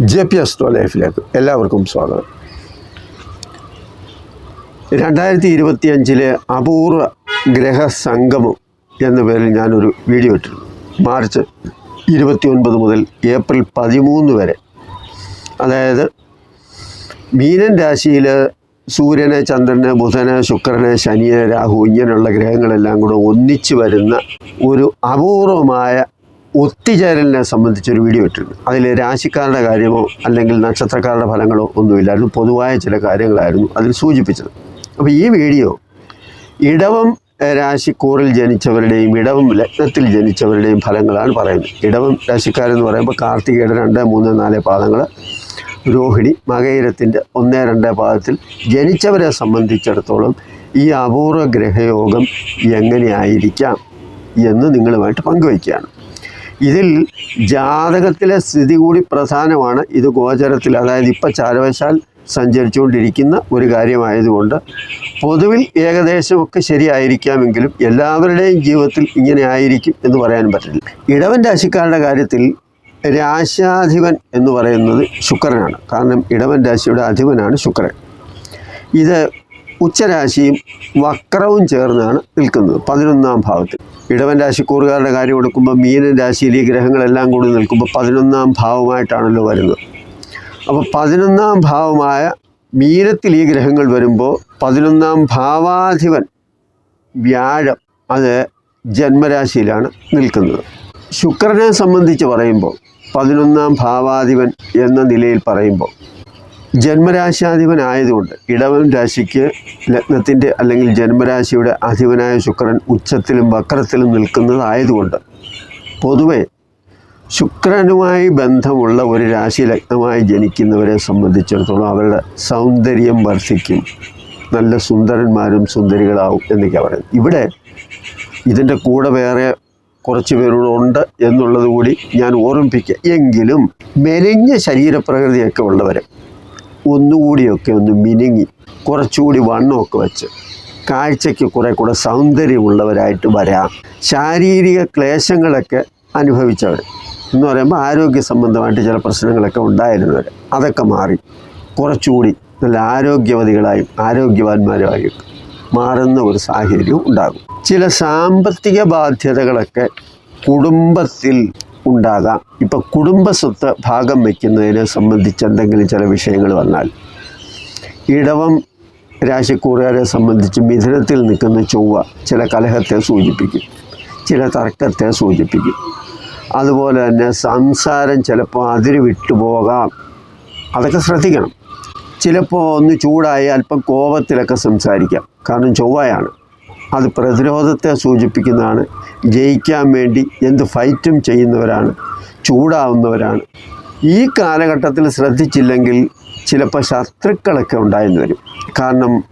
J P എസ്ട്രോ ലൈഫിലേക്ക് എല്ലാവർക്കും സ്വാഗതം. രണ്ടായിരത്തി ഇരുപത്തിയഞ്ചിലെ അപൂർവ ഗ്രഹസംഗമം എന്ന പേരിൽ ഞാനൊരു വീഡിയോ ഇട്ടിരുന്നു. മാർച്ച് ഇരുപത്തിയൊൻപത് മുതൽ ഏപ്രിൽ പതിമൂന്ന് വരെ. അതായത് മീനൻ രാശിയിൽ സൂര്യനെ ചന്ദ്രനെ ബുധനെ ശുക്രനെ ശനിയെ രാഹു ഇങ്ങനെയുള്ള ഗ്രഹങ്ങളെല്ലാം കൂടെ ഒന്നിച്ചു വരുന്ന ഒരു അപൂർവമായ ഒത്തുചേരലിനെ സംബന്ധിച്ചൊരു വീഡിയോ ഇട്ടിട്ടുണ്ട് അതിൽ രാശിക്കാരുടെ കാര്യമോ അല്ലെങ്കിൽ നക്ഷത്രക്കാരുടെ ഫലങ്ങളോ ഒന്നുമില്ലായിരുന്നു. പൊതുവായ ചില കാര്യങ്ങളായിരുന്നു അതിൽ സൂചിപ്പിച്ചത്. അപ്പോൾ ഈ വീഡിയോ ഇടവം രാശിക്കൂറിൽ ജനിച്ചവരുടെയും ഇടവം ലഗ്നത്തിൽ ജനിച്ചവരുടെയും ഫലങ്ങളാണ് പറയുന്നത്. ഇടവം രാശിക്കാരെന്ന് പറയുമ്പോൾ കാർത്തികയുടെ രണ്ട് മൂന്ന് നാല് പാദങ്ങൾ രോഹിണി മകയിരത്തിന്റെ ഒന്ന് രണ്ട് പാദത്തിൽ ജനിച്ചവരെ സംബന്ധിച്ചിടത്തോളം ഈ അപൂർവ ഗ്രഹയോഗം എങ്ങനെയായിരിക്കാം എന്ന് നിങ്ങളുമായിട്ട് പങ്കുവയ്ക്കുകയാണ്. ഇതിൽ ജാതകത്തിലെ സ്ഥിതി കൂടി പ്രധാനമാണ്. ഇത് ഗോചരത്തിൽ അതായത് ഇപ്പം ചാരവശാൽ സഞ്ചരിച്ചുകൊണ്ടിരിക്കുന്ന ഒരു കാര്യമായതുകൊണ്ട് പൊതുവിൽ ഏകദേശമൊക്കെ ശരിയായിരിക്കാമെങ്കിലും എല്ലാവരുടെയും ജീവിതത്തിൽ ഇങ്ങനെ ആയിരിക്കും എന്ന് പറയാൻ പറ്റില്ല. ഇടവൻ രാശിക്കാരുടെ കാര്യത്തിൽ രാശാധിപൻ എന്ന് പറയുന്നത് ശുക്രനാണ്. കാരണം ഇടവൻ രാശിയുടെ അധിപനാണ് ശുക്രൻ. ഇത് ഉച്ചരാശിയും വക്രവും ചേർന്നാണ് നിൽക്കുന്നത്. പതിനൊന്നാം ഭാവത്തിൽ. ഇടവൻ രാശിക്കൂറുകാരുടെ കാര്യം എടുക്കുമ്പോൾ മീനൻ രാശിയിൽ ഈ ഗ്രഹങ്ങളെല്ലാം കൂടി നിൽക്കുമ്പോൾ പതിനൊന്നാം ഭാവമായിട്ടാണല്ലോ വരുന്നത്. അപ്പോൾ പതിനൊന്നാം ഭാവമായ മീനത്തിൽ ഈ ഗ്രഹങ്ങൾ വരുമ്പോൾ പതിനൊന്നാം ഭാവാധിപൻ വ്യാഴം അത് ജന്മരാശിയിലാണ് നിൽക്കുന്നത്. ശുക്രനെ സംബന്ധിച്ച് പറയുമ്പോൾ പതിനൊന്നാം ഭാവാധിപൻ എന്ന നിലയിൽ പറയുമ്പോൾ ജന്മരാശാധിപനായതുകൊണ്ട് ഇടവൻ രാശിക്ക് ലഗ്നത്തിന്റെ അല്ലെങ്കിൽ ജന്മരാശിയുടെ അധിപനായ ശുക്രൻ ഉച്ചത്തിലും വക്രത്തിലും നിൽക്കുന്നതായതുകൊണ്ട് പൊതുവെ ശുക്രനുമായി ബന്ധമുള്ള ഒരു രാശി ലഗ്നമായി ജനിക്കുന്നവരെ സംബന്ധിച്ചിടത്തോളം അവരുടെ സൗന്ദര്യം വർദ്ധിക്കും. നല്ല സുന്ദരന്മാരും സുന്ദരികളാവും എന്നൊക്കെ പറയും ഇവിടെ ഇതിന്റെ കൂടെ വേറെ കുറച്ച് പേരോടുണ്ട് എന്നുള്ളത് കൂടി ഞാൻ ഓർമ്മിപ്പിക്കുക എങ്കിലും മെലിഞ്ഞ ശരീരപ്രകൃതിയൊക്കെ ഉള്ളവർ ഒന്നുകൂടിയൊക്കെ ഒന്ന് മിനുങ്ങി കുറച്ചുകൂടി വണ്ണമൊക്കെ വെച്ച് കാഴ്ചയ്ക്ക് കുറേ കൂടെ സൗന്ദര്യമുള്ളവരായിട്ട് വരാം. ശാരീരിക ക്ലേശങ്ങളൊക്കെ അനുഭവിച്ചവർ എന്ന് പറയുമ്പോൾ ആരോഗ്യ സംബന്ധമായിട്ട് ചില പ്രശ്നങ്ങളൊക്കെ ഉണ്ടായിരുന്നവർ അതൊക്കെ മാറി. കുറച്ചുകൂടി നല്ല ആരോഗ്യവതികളായും ആരോഗ്യവാന്മാരുമായും മാറുന്ന ഒരു സാഹചര്യം ഉണ്ടാകും. ചില സാമ്പത്തിക ബാധ്യതകളൊക്കെ കുടുംബത്തിൽ ഉണ്ടാകാം. ഇപ്പം കുടുംബസ്വത്ത് ഭാഗം വയ്ക്കുന്നതിനെ സംബന്ധിച്ച് എന്തെങ്കിലും ചില വിഷയങ്ങൾ വന്നാൽ. ഇടവം രാശിക്കൂറുകാരെ സംബന്ധിച്ച് മിഥുനത്തിൽ നിൽക്കുന്ന ചൊവ്വ ചില കലഹത്തെ സൂചിപ്പിക്കും. ചില തർക്കത്തെ സൂചിപ്പിക്കും. അതുപോലെ തന്നെ സംസാരം ചിലപ്പോൾ അതിര് വിട്ടുപോകാം അതൊക്കെ ശ്രദ്ധിക്കണം. ചിലപ്പോൾ ഒന്ന് ചൂടായി അല്പം കോപത്തിലൊക്കെ സംസാരിക്കാം. കാരണം ചൊവ്വയാണ്. അത് പ്രതിരോധത്തെ സൂചിപ്പിക്കുന്നതാണ്. ജയിക്കാൻ വേണ്ടി എന്ത് ഫൈറ്റും ചെയ്യുന്നവരാണ്. ചൂടാവുന്നവരാണ്. ഈ കാലഘട്ടത്തിൽ ശ്രദ്ധിച്ചില്ലെങ്കിൽ ചിലപ്പോൾ ശത്രുക്കളൊക്കെ ഉണ്ടായിരുന്നു വരും. കാരണം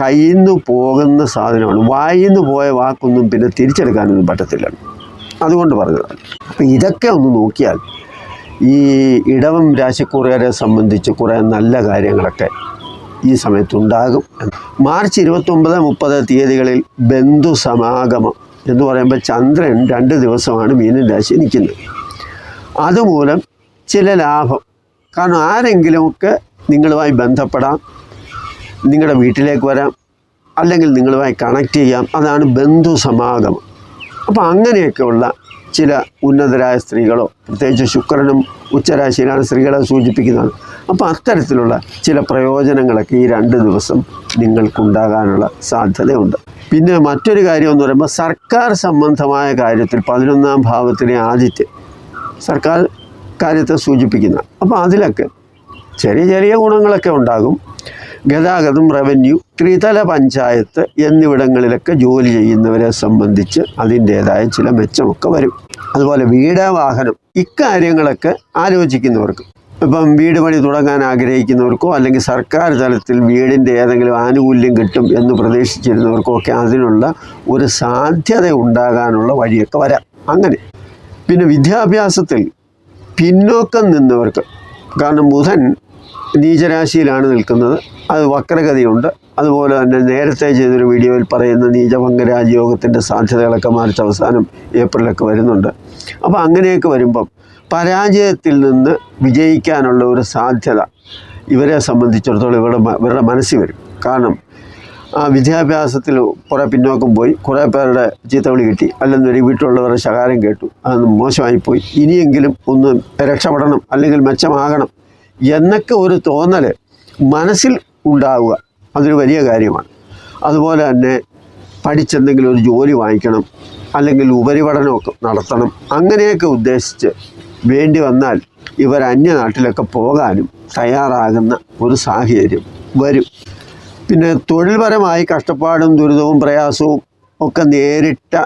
കയ്യിൽ നിന്ന് പോകുന്ന സാധനമാണ്. വായിൽ നിന്ന് പോയ വാക്കൊന്നും പിന്നെ തിരിച്ചെടുക്കാനൊന്നും പറ്റത്തില്ല. അതുകൊണ്ട് പറഞ്ഞതാണ്. അപ്പം ഇതൊക്കെ ഒന്ന് നോക്കിയാൽ ഈ ഇടവം രാശിക്കുറയരെ സംബന്ധിച്ച് കുറേ നല്ല കാര്യങ്ങളൊക്കെ ഈ സമയത്തുണ്ടാകും. മാർച്ച് ഇരുപത്തൊമ്പത് മുപ്പത് തീയതികളിൽ ബന്ധു സമാഗമം എന്ന് പറയുമ്പോൾ ചന്ദ്രൻ രണ്ട് ദിവസമാണ് മീനൻ രാശി നിൽക്കുന്നത്. അതുമൂലം ചില ലാഭം. കാരണം ആരെങ്കിലുമൊക്കെ നിങ്ങളുമായി ബന്ധപ്പെടാം നിങ്ങളുടെ വീട്ടിലേക്ക് വരാം അല്ലെങ്കിൽ നിങ്ങളുമായി കണക്ട് ചെയ്യാം. അതാണ് ബന്ധു സമാഗമം. അപ്പോൾ അങ്ങനെയൊക്കെയുള്ള ചില ഉന്നതരായ സ്ത്രീകളോ പ്രത്യേകിച്ച് ശുക്രനും ഉച്ചരാശിയിലാണ് സ്ത്രീകളെ സൂചിപ്പിക്കുന്നത്. അപ്പോൾ അത്തരത്തിലുള്ള ചില പ്രയോജനങ്ങളൊക്കെ ഈ രണ്ട് ദിവസം നിങ്ങൾക്കുണ്ടാകാനുള്ള സാധ്യതയുണ്ട്. പിന്നെ മറ്റൊരു കാര്യം എന്ന് പറയുമ്പോൾ സർക്കാർ സംബന്ധമായ കാര്യത്തിൽ പതിനൊന്നാം ഭാവത്തിലെ ആദിത്യം സർക്കാർ കാര്യത്തെ സൂചിപ്പിക്കുന്ന. അപ്പോൾ അതിലൊക്കെ ചെറിയ ചെറിയ ഗുണങ്ങളൊക്കെ ഉണ്ടാകും. ഗതാഗതം റവന്യൂ ത്രിതല പഞ്ചായത്ത് എന്നിവിടങ്ങളിലൊക്കെ ജോലി ചെയ്യുന്നവരെ സംബന്ധിച്ച് അതിന്റേതായ ചില മെച്ചമൊക്കെ വരും. അതുപോലെ വീട് വാഹനം ഇക്കാര്യങ്ങളൊക്കെ ആലോചിക്കുന്നവർക്ക് ഇപ്പം വീട് പണി തുടങ്ങാൻ ആഗ്രഹിക്കുന്നവർക്കോ അല്ലെങ്കിൽ സർക്കാർ തലത്തിൽ വീടിന്റെ ഏതെങ്കിലും ആനുകൂല്യം കിട്ടും എന്ന് പ്രതീക്ഷിച്ചിരുന്നവർക്കോ ഒക്കെ അതിനുള്ള ഒരു സാധ്യത ഉണ്ടാകാനുള്ള വഴിയൊക്കെ വരാം. അങ്ങനെ പിന്നെ വിദ്യാഭ്യാസത്തിൽ പിന്നോക്കം നിന്നവർക്ക് കാരണം ബുധൻ നീചരാശിയിലാണ് നിൽക്കുന്നത് അത് വക്രഗതിയുണ്ട്. അതുപോലെ തന്നെ നേരത്തെ ചെയ്തൊരു വീഡിയോയിൽ പറയുന്ന നീചഭംഗ രാജയോഗത്തിന്റെ സാധ്യതകളൊക്കെ മാർച്ച് അവസാനം ഏപ്രിലൊക്കെ വരുന്നുണ്ട്. അപ്പോൾ അങ്ങനെയൊക്കെ വരുമ്പം പരാജയത്തിൽ നിന്ന് വിജയിക്കാനുള്ള ഒരു സാധ്യത ഇവരെ സംബന്ധിച്ചിടത്തോളം ഇവരുടെ ഇവരുടെ മനസ്സിൽ വരും. കാരണം ആ വിദ്യാഭ്യാസത്തിൽ കുറേ പിന്നോക്കം പോയി കുറേ പേരുടെ ചീത്തവിളി കിട്ടി അല്ലെന്നൊരു വീട്ടിലുള്ളവരുടെ ശകാരം കേട്ടു അതൊന്ന് മോശമായിപ്പോയി. ഇനിയെങ്കിലും ഒന്ന് രക്ഷപ്പെടണം അല്ലെങ്കിൽ മെച്ചമാകണം എന്നൊക്കെ ഒരു തോന്നൽ മനസ്സിൽ ഉണ്ടാവുക. അതൊരു വലിയ കാര്യമാണ്. അതുപോലെ തന്നെ പഠിച്ചെന്തെങ്കിലും ഒരു ജോലി വാങ്ങിക്കണം അല്ലെങ്കിൽ ഉപരിപഠനമൊക്കെ നടത്തണം അങ്ങനെയൊക്കെ ഉദ്ദേശിച്ച് വേണ്ടി വന്നാൽ ഇവർ അന്യനാട്ടിലൊക്കെ പോകാനും തയ്യാറാകുന്ന ഒരു സാഹചര്യം വരും. പിന്നെ തൊഴിൽപരമായി കഷ്ടപ്പാടും ദുരിതവും പ്രയാസവും ഒക്കെ നേരിട്ട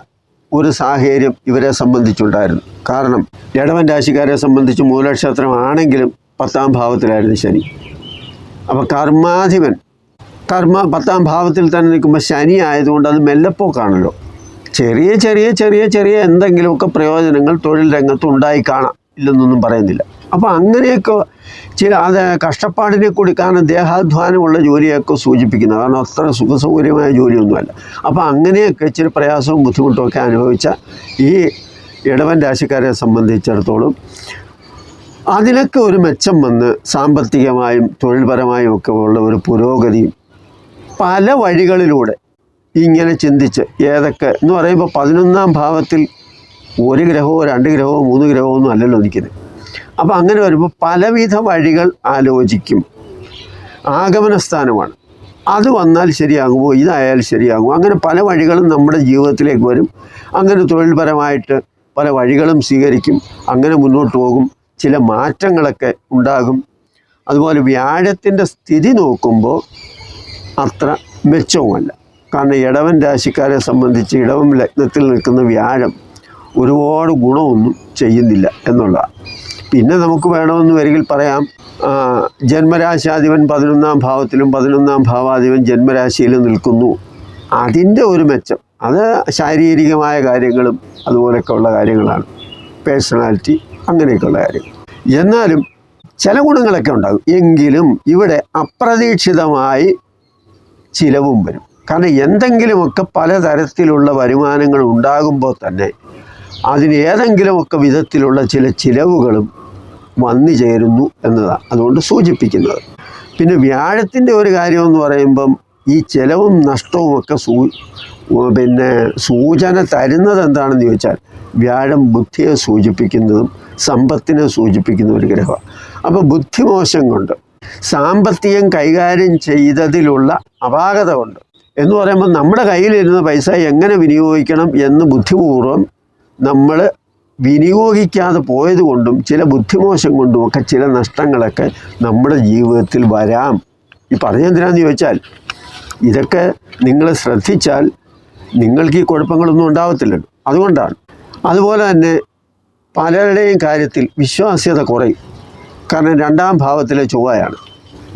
ഒരു സാഹചര്യം ഇവരെ സംബന്ധിച്ചുണ്ടായിരുന്നു. കാരണം ഇടവൻ രാശിക്കാരെ സംബന്ധിച്ച് മൂലക്ഷേത്രമാണെങ്കിലും പത്താം ഭാവത്തിലായിരുന്നു ശനി. അപ്പോൾ കർമാധിപൻ. കർമ്മ പത്താം ഭാവത്തിൽ തന്നെ നിൽക്കുമ്പോൾ ശനി ആയതുകൊണ്ട് അത് മെല്ലപ്പോക്കാണല്ലോ. ചെറിയ ചെറിയ ചെറിയ ചെറിയ എന്തെങ്കിലുമൊക്കെ പ്രയോജനങ്ങൾ തൊഴിൽ രംഗത്ത് ഉണ്ടായി കാണാം. ഇല്ലെന്നൊന്നും പറയുന്നില്ല. അപ്പോൾ അങ്ങനെയൊക്കെ ചില അത് കഷ്ടപ്പാടിനെ കൂടി കാരണം ദേഹാധ്വാനമുള്ള ജോലിയൊക്കെ സൂചിപ്പിക്കുന്നത് കാരണം അത്ര സുഖസൗകര്യമായ ജോലിയൊന്നുമല്ല. അപ്പോൾ അങ്ങനെയൊക്കെ ഇച്ചിരി പ്രയാസവും ബുദ്ധിമുട്ടും ഒക്കെ അനുഭവിച്ച ഈ ഇടവൻ രാശിക്കാരെ സംബന്ധിച്ചിടത്തോളം അതിനൊക്കെ ഒരു മെച്ചം വന്ന് സാമ്പത്തികമായും തൊഴിൽപരമായും ഒക്കെ ഉള്ള ഒരു പുരോഗതിയും പല വഴികളിലൂടെ ഇങ്ങനെ ചിന്തിച്ച് ഏതൊക്കെ എന്ന് പറയുമ്പോൾ പതിനൊന്നാം ഭാവത്തിൽ ഒരു ഗ്രഹമോ രണ്ട് ഗ്രഹമോ മൂന്ന് ഗ്രഹമോ ഒന്നും അല്ലല്ലോ നിൽക്കുന്നത്. അപ്പോൾ അങ്ങനെ വരുമ്പോൾ പലവിധ വഴികൾ ആലോചിക്കും. ആഗമന സ്ഥാനമാണ് അത് വന്നാൽ ശരിയാകുമോ? ഇതായാൽ ശരിയാകുമോ? അങ്ങനെ പല വഴികളും നമ്മുടെ ജീവിതത്തിലേക്ക് വരും. അങ്ങനെ തൊഴിൽപരമായിട്ട് പല വഴികളും സ്വീകരിക്കും. അങ്ങനെ മുന്നോട്ട് പോകും. ചില മാറ്റങ്ങളൊക്കെ ഉണ്ടാകും. അതുപോലെ വ്യാഴത്തിന്റെ സ്ഥിതി നോക്കുമ്പോൾ അത്ര മെച്ചവുമല്ല. കാരണം ഇടവൻ രാശിക്കാരെ സംബന്ധിച്ച് ഇടവൻ ലഗ്നത്തിൽ നിൽക്കുന്ന വ്യാഴം ഒരുപാട് ഗുണമൊന്നും ചെയ്യുന്നില്ല എന്നുള്ളതാണ്. പിന്നെ നമുക്ക് വേണമെന്ന് വരികിൽ പറയാം ജന്മരാശാധിപൻ പതിനൊന്നാം ഭാവത്തിലും പതിനൊന്നാം ഭാവാധിപൻ ജന്മരാശിയിലും നിൽക്കുന്നു. അതിന്റെ ഒരു മെച്ചം അത് ശാരീരികമായ കാര്യങ്ങളും അതുപോലെയൊക്കെ ഉള്ള കാര്യങ്ങളാണ്. പേഴ്സണാലിറ്റി അങ്ങനെയൊക്കെയുള്ള കാര്യങ്ങൾ എന്നാലും ചില ഗുണങ്ങളൊക്കെ ഉണ്ടാകും. എങ്കിലും ഇവിടെ അപ്രതീക്ഷിതമായി ചിലവും വരും. കാരണം എന്തെങ്കിലുമൊക്കെ പലതരത്തിലുള്ള വരുമാനങ്ങൾ ഉണ്ടാകുമ്പോൾ തന്നെ അതിന് ഏതെങ്കിലുമൊക്കെ വിധത്തിലുള്ള ചില ചിലവുകളും വന്നു ചേരുന്നു എന്നതാണ് അതുകൊണ്ട് സൂചിപ്പിക്കുന്നത്. പിന്നെ വ്യാഴത്തിന്റെ ഒരു കാര്യമെന്ന് പറയുമ്പം ഈ ചിലവും നഷ്ടവും ഒക്കെ സൂ പിന്നെ സൂചന തരുന്നത് എന്താണെന്ന് ചോദിച്ചാൽ വ്യാഴം ബുദ്ധിയെ സൂചിപ്പിക്കുന്നതും സമ്പത്തിനെ സൂചിപ്പിക്കുന്ന ഒരു ഗ്രഹമാണ്. അപ്പോൾ ബുദ്ധിമോശം കൊണ്ട് സാമ്പത്തികം കൈകാര്യം ചെയ്തതിലുള്ള അപാകത കൊണ്ട് എന്ന് പറയുമ്പോൾ നമ്മുടെ കയ്യിലിരുന്ന പൈസ എങ്ങനെ വിനിയോഗിക്കണം എന്ന് ബുദ്ധിപൂർവം നമ്മൾ വിനിയോഗിക്കാതെ പോയത് കൊണ്ടും ചില ബുദ്ധിമോശം കൊണ്ടും ഒക്കെ ചില നഷ്ടങ്ങളൊക്കെ നമ്മുടെ ജീവിതത്തിൽ വരാം. ഈ പറഞ്ഞെന്തിനാന്ന് ചോദിച്ചാൽ ഇതൊക്കെ നിങ്ങൾ ശ്രദ്ധിച്ചാൽ നിങ്ങൾക്ക് ഈ കുഴപ്പങ്ങളൊന്നും ഉണ്ടാവത്തില്ലല്ലോ. അതുകൊണ്ടാണ്. അതുപോലെ തന്നെ പലരുടെയും കാര്യത്തിൽ വിശ്വാസ്യത കുറയും. കാരണം രണ്ടാം ഭാവത്തിലെ ചൊവ്വയാണ്.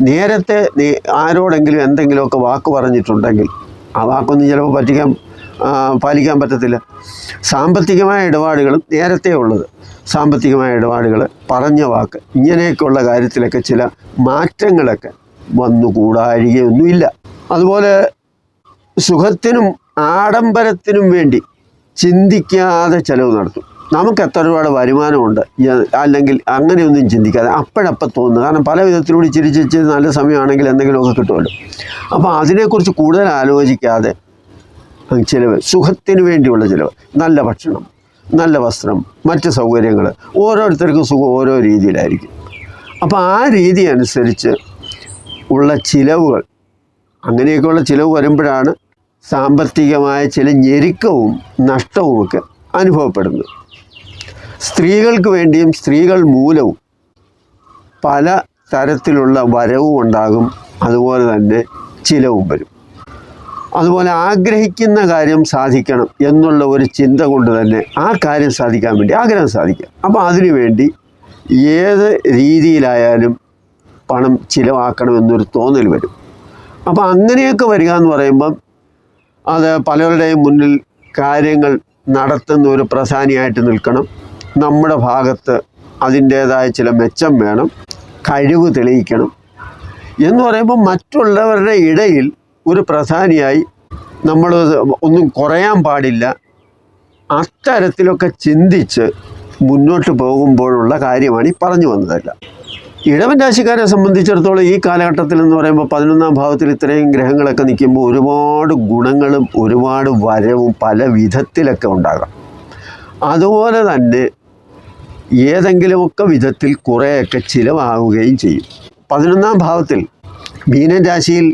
നേരത്തെ നീ- ആരോടെങ്കിലും എന്തെങ്കിലുമൊക്കെ വാക്ക് പറഞ്ഞിട്ടുണ്ടെങ്കിൽ ആ വാക്കൊന്നും ചിലപ്പോൾ പറ്റിക്കാൻ പാലിക്കാൻ പറ്റത്തില്ല. സാമ്പത്തികമായ ഇടപാടുകളും നേരത്തെ ഉള്ളത്. സാമ്പത്തികമായ ഇടപാടുകൾ പറഞ്ഞ വാക്ക് ഇങ്ങനെയൊക്കെയുള്ള കാര്യത്തിലൊക്കെ ചില മാറ്റങ്ങളൊക്കെ വന്നുകൂടാഴികയൊന്നുമില്ല അതുപോലെ സുഖത്തിനും ആഡംബരത്തിനും വേണ്ടി ചിന്തിക്കാതെ ചിലവ് നടത്തും. നമുക്ക് എത്ര ഒരുപാട് വരുമാനമുണ്ട് അല്ലെങ്കിൽ അങ്ങനെയൊന്നും ചിന്തിക്കാതെ അപ്പോഴപ്പം തോന്നുന്നു കാരണം പല വിധത്തിലൂടെ ചിരിച്ചിരിച്ച് ചിരിച്ച് നല്ല സമയമാണെങ്കിൽ എന്തെങ്കിലുമൊക്കെ കിട്ടുമല്ലോ. അപ്പോൾ അതിനെക്കുറിച്ച് കൂടുതൽ ആലോചിക്കാതെ ചിലവ് സുഖത്തിന് വേണ്ടിയുള്ള ചിലവ് നല്ല ഭക്ഷണം നല്ല വസ്ത്രം മറ്റ് സൗകര്യങ്ങൾ ഓരോരുത്തർക്കും സുഖം ഓരോ രീതിയിലായിരിക്കും. അപ്പോൾ ആ രീതി അനുസരിച്ച് ഉള്ള ചിലവുകൾ അങ്ങനെയൊക്കെയുള്ള ചിലവ് വരുമ്പോഴാണ് സാമ്പത്തികമായ ചില ഞെരുക്കവും നഷ്ടവുമൊക്കെ അനുഭവപ്പെടുന്നു. സ്ത്രീകൾക്ക് വേണ്ടിയും സ്ത്രീകൾ മൂലവും പല തരത്തിലുള്ള വരവും ഉണ്ടാകും. അതുപോലെ തന്നെ ചിലവും വരും. അതുപോലെ ആഗ്രഹിക്കുന്ന കാര്യം സാധിക്കണം എന്നുള്ള ഒരു ചിന്ത കൊണ്ട് തന്നെ ആ കാര്യം സാധിക്കാൻ വേണ്ടി ആഗ്രഹം സാധിക്കാം. അപ്പോൾ അതിനു വേണ്ടി ഏത് രീതിയിലായാലും പണം ചിലവാക്കണമെന്നൊരു തോന്നൽ വരും. അപ്പോൾ അങ്ങനെയൊക്കെ വരിക എന്ന് പറയുമ്പം അത് പലരുടെയും മുന്നിൽ കാര്യങ്ങൾ നടത്തുന്ന ഒരു പ്രധാനിയായിട്ട് നിൽക്കണം. നമ്മുടെ ഭാഗത്ത് അതിന്റേതായ ചില മെച്ചം വേണം. കഴിവ് തെളിയിക്കണം. എന്ന് പറയുമ്പോൾ മറ്റുള്ളവരുടെ ഇടയിൽ ഒരു പ്രധാനിയായി നമ്മൾ ഒന്നും കുറയാൻ പാടില്ല. അത്തരത്തിലൊക്കെ ചിന്തിച്ച് മുന്നോട്ട് പോകുമ്പോഴുള്ള കാര്യമാണ് ഈ പറഞ്ഞു വന്നതല്ല. ഇടവൻ രാശിക്കാരെ സംബന്ധിച്ചിടത്തോളം ഈ കാലഘട്ടത്തിൽ എന്ന് പറയുമ്പോൾ പതിനൊന്നാം ഭാവത്തിൽ ഇത്രയും ഗ്രഹങ്ങളൊക്കെ നിൽക്കുമ്പോൾ ഒരുപാട് ഗുണങ്ങളും ഒരുപാട് വരവും പല വിധത്തിലൊക്കെ ഉണ്ടാകാം. അതുപോലെ തന്നെ ഏതെങ്കിലുമൊക്കെ വിധത്തിൽ കുറേയൊക്കെ ചിലവാകുകയും ചെയ്യും. പതിനൊന്നാം ഭാവത്തിൽ മീനൻ രാശിയിൽ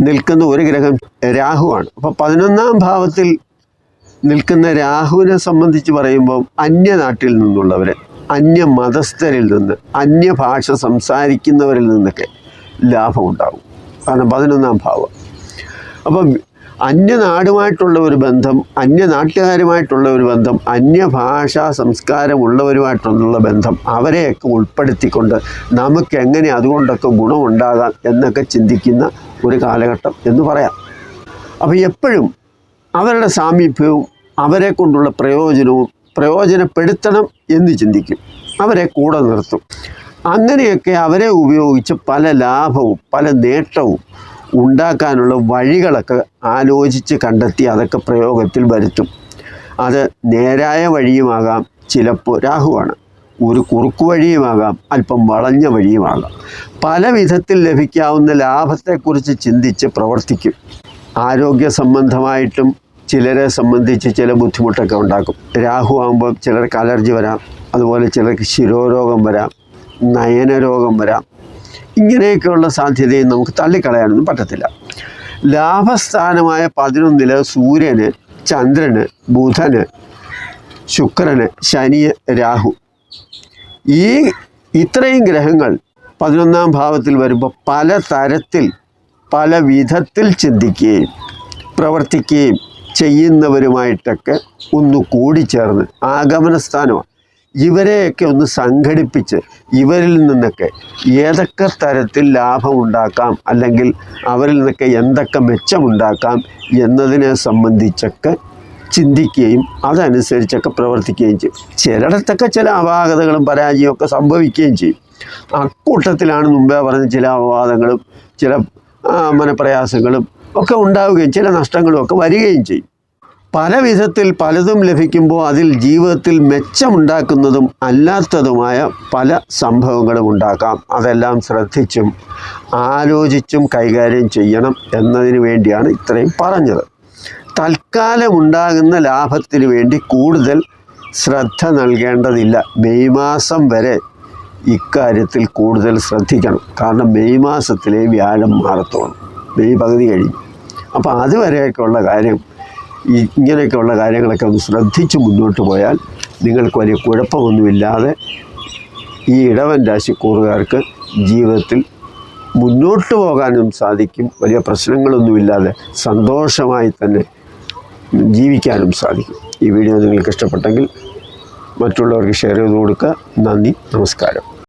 നിൽക്കുന്ന ഒരു ഗ്രഹം രാഹുവാണ്. അപ്പോൾ പതിനൊന്നാം ഭാവത്തിൽ നിൽക്കുന്ന രാഹുവിനെ സംബന്ധിച്ച് പറയുമ്പോൾ അന്യനാട്ടിൽ നിന്നുള്ളവർ അന്യ മതസ്ഥരിൽ നിന്ന് അന്യഭാഷ സംസാരിക്കുന്നവരിൽ നിന്നൊക്കെ ലാഭമുണ്ടാകും. കാരണം പതിനൊന്നാം ഭാവം. അപ്പം അന്യനാടുമായിട്ടുള്ള ഒരു ബന്ധം അന്യനാട്ടുകാരുമായിട്ടുള്ള ഒരു ബന്ധം അന്യഭാഷാ സംസ്കാരമുള്ളവരുമായിട്ടുള്ള ബന്ധം അവരെയൊക്കെ ഉൾപ്പെടുത്തിക്കൊണ്ട് നമുക്ക് എങ്ങനെ അതുകൊണ്ടൊക്കെ ഗുണമുണ്ടാകാം എന്നൊക്കെ ചിന്തിക്കുന്ന ഒരു കാലഘട്ടം എന്ന് പറയാം. അപ്പോൾ എപ്പോഴും അവരുടെ സാമീപ്യവും അവരെ കൊണ്ടുള്ള പ്രയോജനവും പ്രയോജനപ്പെടുത്തണം എന്ന് ചിന്തിക്കും. അവരെ കൂടെ നിർത്തും. അങ്ങനെയൊക്കെ അവരെ ഉപയോഗിച്ച് പല ലാഭവും പല നേട്ടവും ഉണ്ടാക്കാനുള്ള വഴികളൊക്കെ ആലോചിച്ച് കണ്ടെത്തി അതൊക്കെ പ്രയോഗത്തിൽ വരുത്തും. അത് നേരായ വഴിയുമാകാം ചിലപ്പോൾ രാഹുവാണ്. ഒരു കുറുക്കു വഴിയുമാകാം അല്പം വളഞ്ഞ വഴിയുമാകാം. പല വിധത്തിൽ ലഭിക്കാവുന്ന ലാഭത്തെക്കുറിച്ച് ചിന്തിച്ച് പ്രവർത്തിക്കും. ആരോഗ്യ സംബന്ധമായിട്ടും ചിലരെ സംബന്ധിച്ച് ചില ബുദ്ധിമുട്ടൊക്കെ ഉണ്ടാക്കും. രാഹു ആകുമ്പോൾ ചിലർക്ക് അലർജി വരാം. അതുപോലെ ചിലർക്ക് ശിരോരോഗം വരാം. നയനരോഗം വരാം. ഇങ്ങനെയൊക്കെയുള്ള സാധ്യതയും നമുക്ക് തള്ളിക്കളയാനൊന്നും പറ്റത്തില്ല. ലാഭസ്ഥാനമായ പതിനൊന്നിൽ സൂര്യന് ചന്ദ്രന് ബുധന് ശുക്രന് ശനി രാഹു. ഈ ഇത്രയും ഗ്രഹങ്ങൾ പതിനൊന്നാം ഭാവത്തിൽ വരുമ്പോൾ പല തരത്തിൽ പല വിധത്തിൽ ചിന്തിക്കുകയും പ്രവർത്തിക്കുകയും ചെയ്യുന്നവരുമായിട്ടൊക്കെ ഒന്ന് കൂടിച്ചേർന്ന് ആഗമന സ്ഥാനമാണ് ഇവരെയൊക്കെ ഒന്ന് സംഘടിപ്പിച്ച് ഇവരിൽ നിന്നൊക്കെ ഏതൊക്കെ തരത്തിൽ ലാഭമുണ്ടാക്കാം അല്ലെങ്കിൽ അവരിൽ നിന്നൊക്കെ എന്തൊക്കെ മെച്ചമുണ്ടാക്കാം എന്നതിനെ സംബന്ധിച്ചൊക്കെ ചിന്തിക്കുകയും അതനുസരിച്ചൊക്കെ പ്രവർത്തിക്കുകയും ചെയ്യും. ചിലയിടത്തൊക്കെ ചില അപാകതകളും പരാജയമൊക്കെ സംഭവിക്കുകയും ചെയ്യും. അക്കൂട്ടത്തിലാണ് മുമ്പേ പറഞ്ഞ ചില അപവാദങ്ങളും ചില മനപ്രയാസങ്ങളും ഒക്കെ ഉണ്ടാവുകയും ചില നഷ്ടങ്ങളും ഒക്കെ വരികയും ചെയ്യും. പല വിധത്തിൽ പലതും ലഭിക്കുമ്പോൾ അതിൽ ജീവിതത്തിൽ മെച്ചമുണ്ടാക്കുന്നതും അല്ലാത്തതുമായ പല സംഭവങ്ങളും ഉണ്ടാക്കാം. അതെല്ലാം ശ്രദ്ധിച്ചും ആലോചിച്ചും കൈകാര്യം ചെയ്യണം എന്നതിന് വേണ്ടിയാണ് ഇത്രയും പറഞ്ഞത്. തൽക്കാലം ഉണ്ടാകുന്ന ലാഭത്തിന് വേണ്ടി കൂടുതൽ ശ്രദ്ധ നൽകേണ്ടതില്ല. മെയ് മാസം വരെ ഇക്കാര്യത്തിൽ കൂടുതൽ ശ്രദ്ധിക്കണം. കാരണം മെയ് മാസത്തിലെ വ്യാഴം മാറത്തോളം. മെയ് പകുതി കഴിയും അപ്പോൾ അതുവരെയൊക്കെയുള്ള കാര്യം ഇങ്ങനെയൊക്കെയുള്ള കാര്യങ്ങളൊക്കെ ഒന്ന് ശ്രദ്ധിച്ച് മുന്നോട്ട് പോയാൽ നിങ്ങൾക്ക് വലിയ കുഴപ്പമൊന്നുമില്ലാതെ ഈ ഇടവൻ രാശിക്കൂറുകാർക്ക് ജീവിതത്തിൽ മുന്നോട്ട് പോകാനും സാധിക്കും. വലിയ പ്രശ്നങ്ങളൊന്നുമില്ലാതെ സന്തോഷമായി തന്നെ ജീവിക്കാനും സാധിക്കും. ഈ വീഡിയോ നിങ്ങൾക്ക് ഇഷ്ടപ്പെട്ടെങ്കിൽ മറ്റുള്ളവർക്ക് ഷെയർ ചെയ്ത് കൊടുക്കുക. നന്ദി നമസ്കാരം.